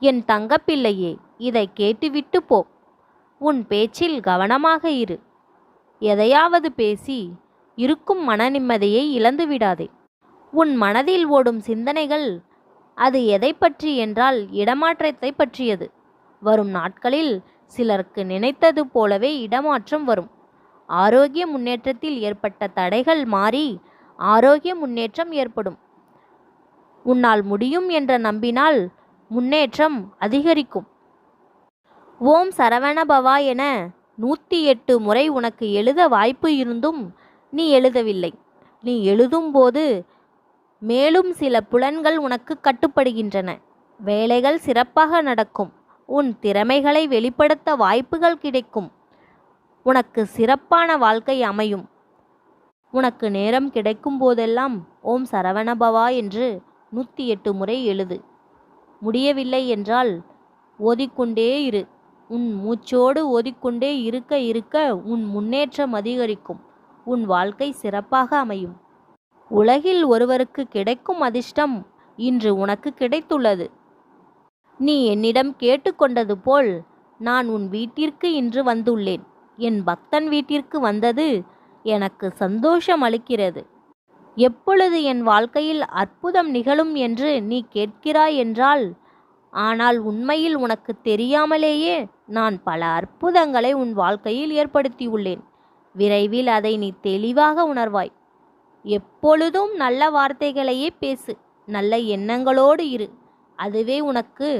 என் தங்கப்பிள்ளையே இதை கேட்டுவிட்டு போ. உன் பேச்சில் கவனமாக இரு. எதையாவது பேசி இருக்கும் மன நிம்மதியை இழந்து விடாதே. உன் மனதில் ஓடும் சிந்தனைகள் அது எதை பற்றி என்றால் இடமாற்றத்தை பற்றியது. வரும் நாட்களில் சிலருக்கு நினைத்தது போலவே இடமாற்றம் வரும். ஆரோக்கிய முன்னேற்றத்தில் ஏற்பட்ட தடைகள் மாறி ஆரோக்கிய முன்னேற்றம் ஏற்படும். உன்னால் முடியும் என்ற நம்பினால் முன்னேற்றம் அதிகரிக்கும். ஓம் சரவணபவா என நூற்றி எட்டு முறை உனக்கு எழுத வாய்ப்பு இருந்தும் நீ எழுதவில்லை. நீ எழுதும்போது மேலும் சில புலன்கள் உனக்கு கட்டுப்படுகின்றன. வேலைகள் சிறப்பாக நடக்கும். உன் திறமைகளை வெளிப்படுத்த வாய்ப்புகள் கிடைக்கும். உனக்கு சிறப்பான வாழ்க்கை அமையும். உனக்கு நேரம் கிடைக்கும் போதெல்லாம் ஓம் சரவணபவா என்று நூற்றி எட்டு முறை எழுது. முடியவில்லை என்றால் ஓதிக்கொண்டே இரு. உன் மூச்சோடு ஓதிக்கொண்டே இருக்க இருக்க உன் முன்னேற்றம் அதிகரிக்கும். உன் வாழ்க்கை சிறப்பாக அமையும். உலகில் ஒருவருக்கு கிடைக்கும் அதிர்ஷ்டம் இன்று உனக்கு கிடைத்துள்ளது. நீ என்னிடம் கேட்டுக்கொண்டது போல் நான் உன் வீட்டிற்கு இன்று வந்துள்ளேன். என் பக்தன் வீட்டிற்கு வந்தது எனக்கு சந்தோஷம் அளிக்கிறது. எப்பொழுது என் வாழ்க்கையில் அற்புதம் நிகழும் என்று நீ கேட்கிறாய் என்றால் ஆனால் உண்மையில் உனக்கு தெரியாமலேயே நான் பல அற்புதங்களை உன் வாழ்க்கையில் ஏற்படுத்தியுள்ளேன். விரைவில் அதை நீ தெளிவாக உணர்வாய். எப்பொழுதும் நல்ல வார்த்தைகளையே பேசு நல்ல எண்ணங்களோடு இரு. அதுவே உனக்கு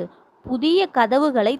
புதிய கதவுகளை